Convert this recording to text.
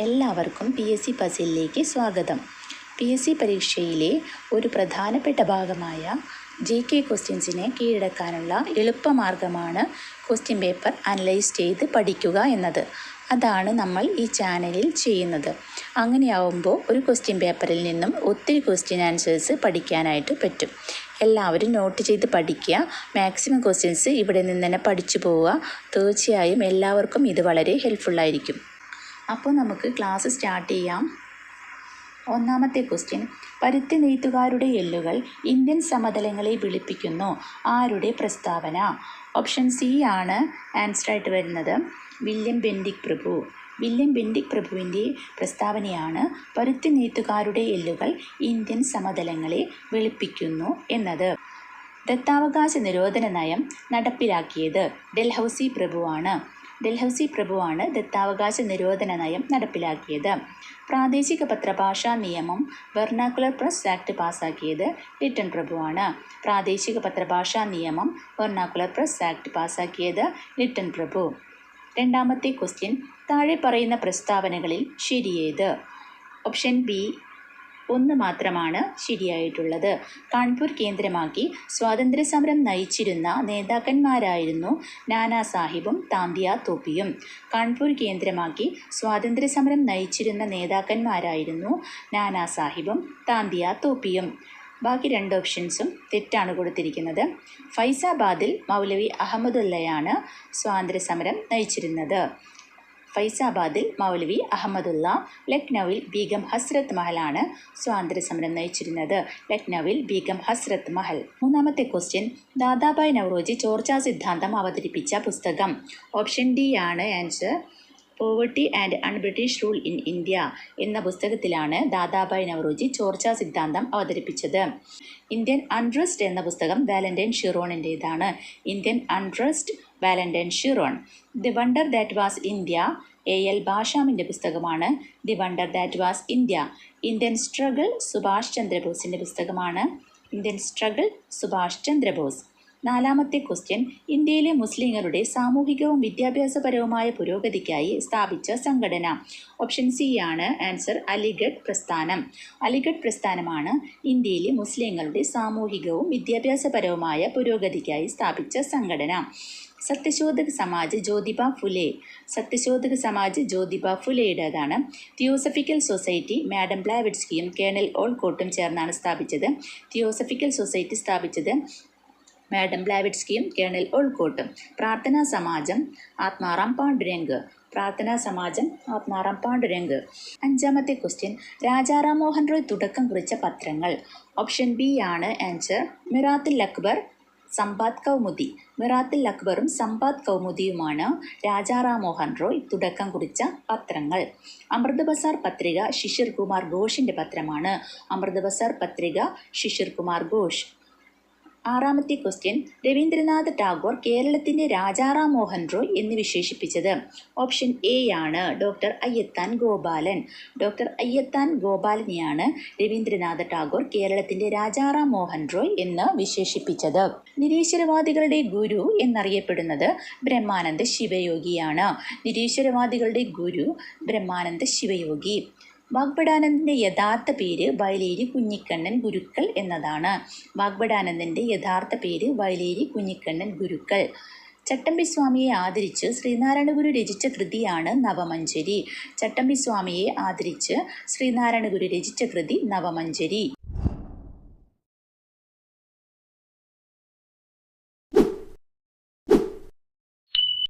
എല്ലാവർക്കും P S C പസിലേക്ക് സ്വാഗതം. P S C പരീക്ഷയിലെ ഒരു പ്രധാനപ്പെട്ട ഭാഗമായ ജി കെ ക്വസ്റ്റ്യൻസിനെ കീഴടക്കാനുള്ള എളുപ്പമാർഗമാണ് ക്വസ്റ്റ്യൻ പേപ്പർ അനലൈസ് ചെയ്ത് പഠിക്കുക എന്നത്. അതാണ് നമ്മൾ ഈ ചാനലിൽ ചെയ്യുന്നത്. അങ്ങനെയാവുമ്പോൾ ഒരു ക്വസ്റ്റ്യൻ പേപ്പറിൽ നിന്നും ഒത്തിരി ക്വസ്റ്റ്യൻ ആൻസേഴ്സ് പഠിക്കാനായിട്ട് പറ്റും. എല്ലാവരും നോട്ട് ചെയ്ത് പഠിക്കുക. മാക്സിമം ക്വസ്റ്റ്യൻസ് ഇവിടെ നിന്ന് തന്നെ പഠിച്ചു പോവുക. തീർച്ചയായും എല്ലാവർക്കും ഇത് വളരെ ഹെൽപ്ഫുള്ളായിരിക്കും അപ്പോൾ നമുക്ക് ക്ലാസ് സ്റ്റാർട്ട് ചെയ്യാം. ഒന്നാമത്തെ ക്വസ്റ്റ്യൻ. പരുത്തി നെയ്ത്തുകാരുടെ എല്ലുകൾ ഇന്ത്യൻ സമതലങ്ങളെ വിളിപ്പിക്കുന്നു. ആരുടെ പ്രസ്താവന? ഓപ്ഷൻ സി ആണ് ആൻസർ ആയിട്ട് വരുന്നത്. വില്യം ബെൻഡിക് പ്രഭു. വില്യം ബെൻഡിക് പ്രഭുവിന്റെ പ്രസ്താവനയാണ് പരുത്തി നെയ്ത്തുകാരുടെ എല്ലുകൾ ഇന്ത്യൻ സമതലങ്ങളെ വെളുപ്പിക്കുന്നു എന്നത്. ദത്താവകാശ നിരോധന നയം നടപ്പിലാക്കിയത് ഡൽഹൌസി പ്രഭുവാണ്. ഡൽഹൌസി പ്രഭുവാണ് ദത്താവകാശ നിരോധന നയം നടപ്പിലാക്കിയത്. പ്രാദേശിക പത്രഭാഷാ നിയമം വെർണാക്കുലർ പ്രസ് ആക്ട് പാസാക്കിയത് ലിറ്റൺ പ്രഭുവാണ്. പ്രാദേശിക പത്രഭാഷാ നിയമം വെർണാക്കുലർ പ്രസ് ആക്ട് പാസാക്കിയത് ലിറ്റൺ പ്രഭു. രണ്ടാമത്തെ ക്വസ്റ്റ്യൻ താഴെ പറയുന്ന പ്രസ്താവനകളിൽ ശരിയേത്? ഓപ്ഷൻ ബി ഒന്ന് മാത്രമാണ് ശരിയായിട്ടുള്ളത്. കാൺപൂർ കേന്ദ്രമാക്കി സ്വാതന്ത്ര്യസമരം നയിച്ചിരുന്ന നേതാക്കന്മാരായിരുന്നു നാനാ സാഹിബും താന്തിയ തോപ്പിയും. കാൺപൂർ കേന്ദ്രമാക്കി സ്വാതന്ത്ര്യസമരം നയിച്ചിരുന്ന നേതാക്കന്മാരായിരുന്നു നാനാ സാഹിബും താന്തിയ തോപ്പിയും. ബാക്കി രണ്ട് ഓപ്ഷൻസും തെറ്റാണ് കൊടുത്തിരിക്കുന്നത്. ഫൈസാബാദിൽ മൗലവി അഹമ്മദുള്ളയാണ് സ്വാതന്ത്ര്യസമരം നയിച്ചിരുന്നത്. ഫൈസാബാദിൽ മൗലവി അഹമ്മദുള്ള ലക്നൌവിൽ ബീഗം ഹസ്രത്ത് മഹലാണ് സ്വാതന്ത്ര്യസമരം നയിച്ചിരുന്നത്. ലക്നൌവിൽ ബീഗം ഹസ്രത്ത് മഹൽ. മൂന്നാമത്തെ ക്വസ്റ്റ്യൻ ദാദാബായ് നവറോജി ചോർച്ചാ സിദ്ധാന്തം അവതരിപ്പിച്ച പുസ്തകം. ഓപ്ഷൻ ഡി ആണ് answer poverty and unBritish rule in India എന്ന പുസ്തകത്തിലാണ് ദാദാബായ് നവറോജി ചോർച്ചാ സിദ്ധാന്തം അവതരിപ്പിച്ചത്. ഇന്ത്യൻ അൺട്രസ്റ്റ് എന്ന പുസ്തകം Valentine ഷിറോണിന്റേതാണ് Indian unrest Valentine Chirol. The wonder that was India A L ഭാഷാമിന്റെ പുസ്തകമാണ് the wonder that was India. Indian struggle Subhash ചന്ദ്രബോസിന്റെ പുസ്തകമാണ് Indian struggle Subhash Chandrabose. നാലാമത്തെ question ഇന്ത്യയിലെ മുസ്ലിങ്ങളുടെ സാമൂഹികവും വിദ്യാഭ്യാസപരവുമായ പുരോഗതിക്കായി സ്ഥാപിച്ച സംഘടന. ഓപ്ഷൻ സി ആണ് ആൻസർ അലിഗഡ് പ്രസ്ഥാനം. അലിഗഡ് പ്രസ്ഥാനമാണ് ഇന്ത്യയിലെ മുസ്ലിങ്ങളുടെ സാമൂഹികവും വിദ്യാഭ്യാസപരവുമായ പുരോഗതിക്കായി സ്ഥാപിച്ച സംഘടന. സത്യശോധക് സമാജ് ജ്യോതിബ ഫുലെ. സത്യശോധക് സമാജ് ജ്യോതിബ ഫുലെയുടേതാണ്. തിയോസഫിക്കൽ സൊസൈറ്റി മാഡം ബ്ലാവിഡ്സ്കിയും കേണൽ ഓൾകോട്ടും ചേർന്നാണ് സ്ഥാപിച്ചത്. തിയോസഫിക്കൽ സൊസൈറ്റി സ്ഥാപിച്ചത് മാഡം ബ്ലാവിഡ്സ്കിയും കേണൽ ഓൾക്കോട്ടും പ്രാർത്ഥനാ സമാജം ആത്മാറാം പാണ്ഡുരംഗ്. പ്രാർത്ഥനാ സമാജം ആത്മാറാം പാണ്ഡുരംഗ്. അഞ്ചാമത്തെ ക്വസ്റ്റ്യൻ. രാജാറാം മോഹൻ റോയ് തുടക്കം കുറിച്ച പത്രങ്ങൾ. ഓപ്ഷൻ ബി ആണ് ആൻസർ. മിറാത്തുൽ അക്ബർ സമ്പാദ് കൗമുദി. മിറാത്തിൽ അക്ബറും സമ്പാദ് കൗമുദിയുമാണ് രാജാറാം മോഹൻ റോയ് തുടക്കം കുറിച്ച പത്രങ്ങൾ. അമൃത് ബസാർ പത്രിക ശിശിർ കുമാർ ഘോഷിന്റെ പത്രമാണ്. അമൃത് ബസാർ പത്രിക ശിശിർ കുമാർ ഘോഷ്. ആറാമത്തെ ക്വസ്റ്റ്യൻ രവീന്ദ്രനാഥ് ടാഗോർ കേരളത്തിന്റെ രാജാറാം മോഹൻ റോയ് എന്ന് വിശേഷിപ്പിച്ചത്. ഓപ്ഷൻ എ ആണ് ഡോക്ടർ അയ്യത്താൻ ഗോപാലൻ. ഡോക്ടർ അയ്യത്താൻ ഗോപാലനെയാണ് രവീന്ദ്രനാഥ് ടാഗോർ കേരളത്തിന്റെ രാജാറാം മോഹൻ റോയ് എന്ന് വിശേഷിപ്പിച്ചത്. നിരീശ്വരവാദികളുടെ ഗുരു എന്നറിയപ്പെടുന്നത് ബ്രഹ്മാനന്ദ ശിവയോഗിയാണ്. നിരീശ്വരവാദികളുടെ ഗുരു ബ്രഹ്മാനന്ദ ശിവയോഗി. വാഗ്ബടാനന്ദന്റെ യഥാർത്ഥ പേര് വയലേരി കുഞ്ഞിക്കണ്ണൻ ഗുരുക്കൾ എന്നതാണ്. വാഗ്ബടാനന്ദന്റെ യഥാർത്ഥ പേര് വയലേരി കുഞ്ഞിക്കണ്ണൻ ഗുരുക്കൾ. ചട്ടമ്പി സ്വാമിയെ ആദരിച്ച് ശ്രീനാരായണഗുരു രചിച്ച കൃതിയാണ് നവമഞ്ചരി ചട്ടമ്പി സ്വാമിയെ ആദരിച്ച് ശ്രീനാരായണഗുരു രചിച്ച കൃതി നവമഞ്ചരി